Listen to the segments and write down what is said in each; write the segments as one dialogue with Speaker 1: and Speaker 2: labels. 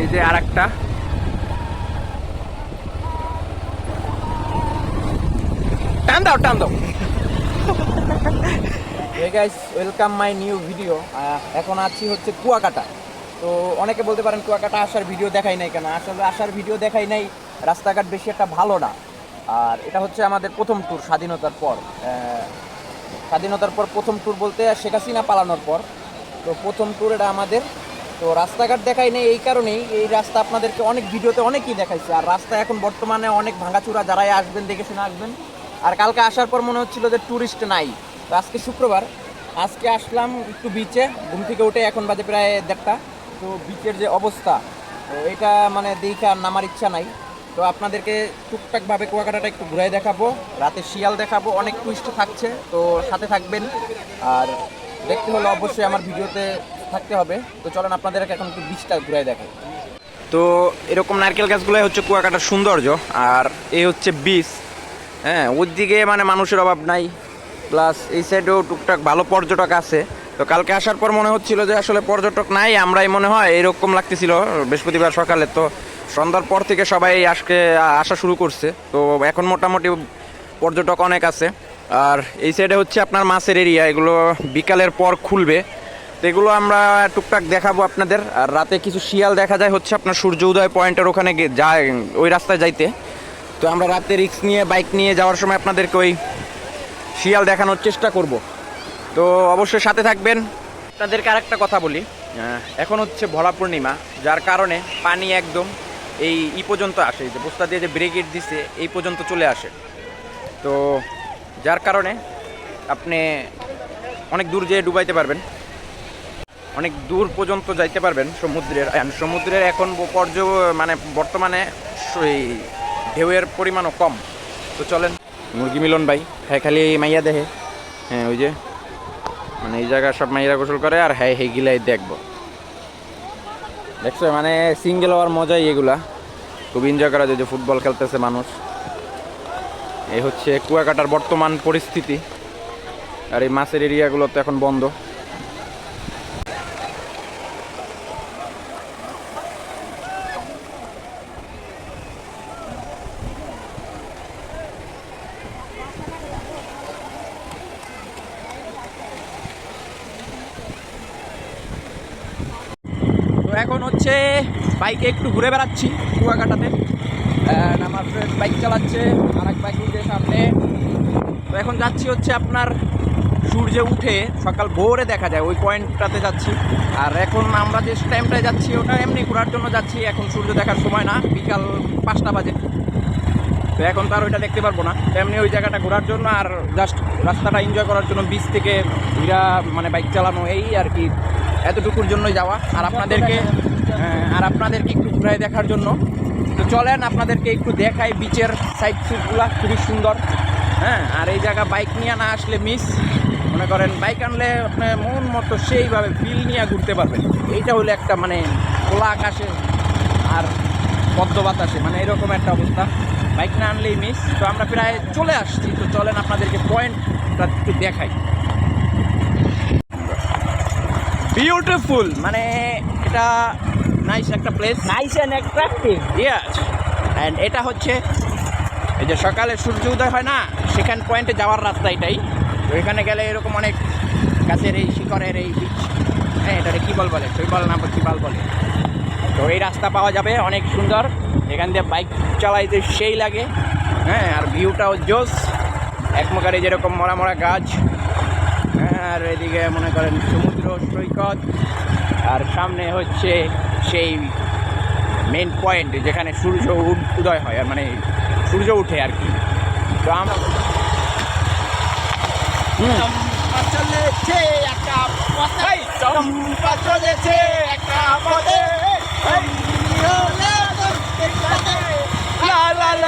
Speaker 1: এই যে আর একটা টান দাও টান দাও। Guys welcome my new video এখন আছি হচ্ছে কুয়াকাটা। তো অনেকে বলতে পারেন কুয়াকাটা আসার ভিডিও দেখাই নাই কেন? আসলে আসার ভিডিও দেখাই নাই, রাস্তাঘাট বেশি একটা ভালো না। আর এটা হচ্ছে আমাদের প্রথম ট্যুর স্বাধীনতার পর। স্বাধীনতার পর প্রথম ট্যুর বলতে শেখ হাসিনা পালানোর পর। তো প্রথম ট্যুর এটা আমাদের তো রাস্তাঘাট দেখাই নেই এই কারণেই। এই রাস্তা আপনাদেরকে অনেক ভিডিওতে অনেকই দেখাইছে। আর রাস্তা এখন বর্তমানে অনেক ভাঙাচুরা যারাই আসবেন, দেখে শুনে আসবেন। আর কালকে আসার পর মনে হচ্ছিল যে ট্যুরিস্ট নাই। তো আজকে শুক্রবার। আজকে আসলাম একটু বিচে ঘুম থেকে উঠে এখন বাজে প্রায় দেড়টা। তো বিচের যে অবস্থা, তো এটা মানে দেখে আর নামার ইচ্ছা নাই। তো আপনাদেরকে টুকটাকভাবে কুয়াকাটাটা একটু ঘুরাই দেখাবো। রাতে শিয়াল দেখাবো, অনেক টুইস্ট থাকছে। তো সাথে থাকবেন। আর দেখতে হলে অবশ্যই আমার ভিডিওতে থাকতে হবে। তো চলেন আপনাদেরকে এখন একটু বীজটা ঘুরাই দেখাই। তো এরকম নারকেল গাছগুলোই হচ্ছে কুয়াকাটার সৌন্দর্য, আর এই হচ্ছে বীজ হ্যাঁ ওর দিকে মানে মানুষের অভাব নাই। প্লাস এই সাইডেও টুকটাক ভালো পর্যটক আছে। তো কালকে আসার পর মনে হচ্ছিল যে আসলে পর্যটক নাই, আমরাই মনে হয় এরকম লাগতেছিল বৃহস্পতিবার সকালে। তো সন্ধ্যার পর থেকে সবাই আজকে আসা শুরু করছে। তো এখন মোটামুটি পর্যটক অনেক আছে। আর এই সাইডে হচ্ছে আপনার মাছের এরিয়া এগুলো বিকালের পর খুলবে। তো এগুলো আমরা টুকটাক দেখাবো আপনাদের। আর রাতে কিছু শিয়াল দেখা যায়, হচ্ছে আপনার সূর্য উদয় পয়েন্টের ওখানে যায়, ওই রাস্তায় যাইতে। তো আমরা রাতে রিক্স নিয়ে, বাইক নিয়ে যাওয়ার সময় আপনাদেরকে ওই শিয়াল দেখানোর চেষ্টা করব। তো অবশ্যই সাথে থাকবেন। আপনাদেরকে আরেকটা কথা বলি। এখন হচ্ছে ভরা পূর্ণিমা, যার কারণে পানি একদম এই ই পর্যন্ত আসে। যে বস্তা দিয়ে যে ব্রিগেড দিছে, এই পর্যন্ত চলে আসে। তো যার কারণে আপনি অনেক দূর যেয়ে ডুবাইতে পারবেন। অনেক দূর পর্যন্ত যাইতে পারবেন সমুদ্রের। সমুদ্রের এখন পর্য মানে বর্তমানে এই ঢেউয়ের পরিমাণও কম। তো চলেন। মুরগি মিলন ভাই হ্যাঁ খালি মাইয়া দেখে হ্যাঁ ওই যে মানে এই জায়গা সব মাইয়ারা গোসল করে আর হ্যাঁ হেগিলাই দেখব। দেখছ মানে সিঙ্গেল হওয়ার মজাই এগুলা। খুব এনজয় করা যায় যে ফুটবল খেলতেছে মানুষ। এই হচ্ছে কুয়াকাটার বর্তমান পরিস্থিতি। আর এই মাছের এরিয়াগুলো তো এখন বন্ধ। এখন হচ্ছে বাইকে একটু ঘুরে বেড়াচ্ছি কুয়াকাটাতে। আমার ফ্রেন্ড বাইক চালাচ্ছে আর এক বাইক উঠে সামনে। তো এখন যাচ্ছি হচ্ছে আপনার সূর্য উঠে, সকাল ভোরে দেখা যায়, ওই পয়েন্টটাতে যাচ্ছি। আর এখন আমরা যে টাইমটায় যাচ্ছি, ওটা এমনি ঘোরার জন্য যাচ্ছি, এখন সূর্য দেখার সময় না, বিকাল পাঁচটা বাজে। তো এখন তো আর ওইটা দেখতে পারব না। তেমনি ওই জায়গাটা ঘোরার জন্য আর জাস্ট রাস্তাটা এনজয় করার জন্য বিচ থেকে ঘুরা মানে বাইক চালানো এই আর কি এতটুকুর জন্যই যাওয়া। আর আপনাদেরকে হ্যাঁ, আর আপনাদেরকে একটু ঘুরাই দেখার জন্য। তো চলেন আপনাদেরকে একটু দেখাই বিচের সাইড সিটগুলো খুবই সুন্দর। হ্যাঁ আর এই জায়গা বাইক নিয়ে না আসলে মিস মনে করেন বাইক আনলে আপনার মন মতো সেইভাবে ফিল নিয়ে ঘুরতে পারবেন। এইটা হলো একটা মানে খোলা আকাশে। আর পদ্ম বাতাসে মানে এরকম একটা অবস্থা। বাইক না আনলেই মিস তো আমরা প্রায় চলে আসছি। তো চলেন আপনাদেরকে পয়েন্টটা একটু দেখাই। বিউটিফুল মানে এটা নাইস একটা place
Speaker 2: nice and attractive
Speaker 1: yes and এটা হচ্ছে এই যে সকালে সূর্য উদয় হয় না সেখান পয়েন্টে যাওয়ার রাস্তা এটাই। তো এখানে গেলে এরকম অনেক গাছের এই শিকড়ের এই বীজ। হ্যাঁ এটাকে কী বল বলে? শৈবাল না বল বলে? তো এই রাস্তা পাওয়া যাবে অনেক সুন্দর এখান দিয়ে বাইক চালাইতে সেই লাগে হ্যাঁ আর ভিউটাও জোস এক প্রকারে যেরকম মরা মরা গাছ হ্যাঁ, আর এদিকে মনে করেন সমুদ্র সৈকত আর সামনে হচ্ছে সেই মেন পয়েন্ট যেখানে সূর্য উদয় হয় আর মানে সূর্য উঠে আর কি তো আমরা হুম।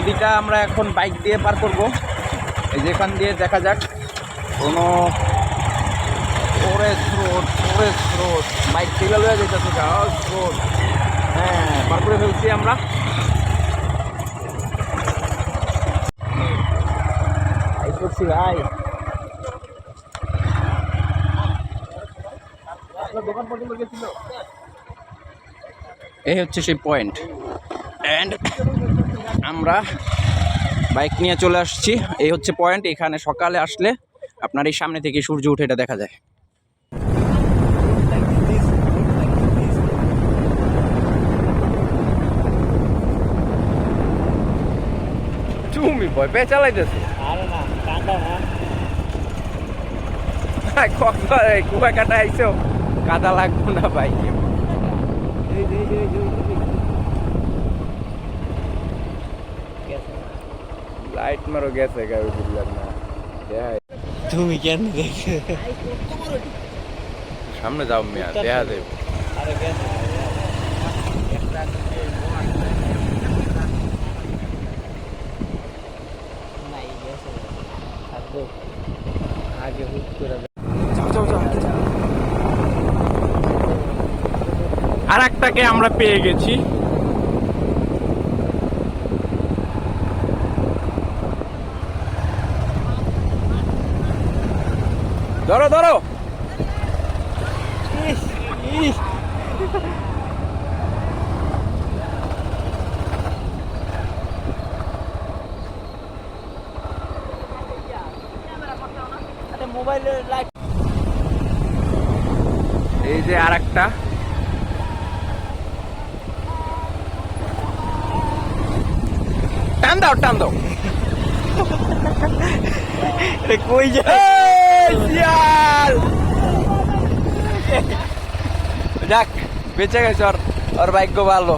Speaker 1: নদীটা আমরা এখন বাইক দিয়ে পার করব। এই যেখান দিয়ে দেখা যাক। কোনো স্রোত ওরে স্রোত বাইক থেকে লয়ে যেতেছে স্রোত হ্যাঁ পার করে ফেলছি আমরা। করছি ভাই। দোকান পর্যন্ত এই হচ্ছে সেই পয়েন্ট অ্যান্ড আমরা বাইক নিয়ে চলে আসছি। এই হচ্ছে পয়েন্ট এখানে সকালে আসলে আপনার এই সামনে থেকে সূর্য উঠে এটা দেখা যায়। তুমি ভয় পেয়ে চালাইতেছে?
Speaker 2: আরে না কাঁদা না।
Speaker 1: কুয়া কাটা আইসো কাদা লাগবো না ভাই
Speaker 2: এই এই এই এই গেছে
Speaker 1: মারো গেছে গাড়ি বুঝলাম না দেখাই
Speaker 2: তুমি কেন দেখে?
Speaker 1: সামনে যাও মেয়া দেখা দেব।
Speaker 2: আরে আগে হুট করে
Speaker 1: একটাকে আমরা পেয়ে গেছি। ধরো ধরো। এই যে আর একটা টান দাও টান দাও।
Speaker 2: কই যায়!
Speaker 1: যাক বেঁচে গেছে ওর ওর ভাগ্য ভালো।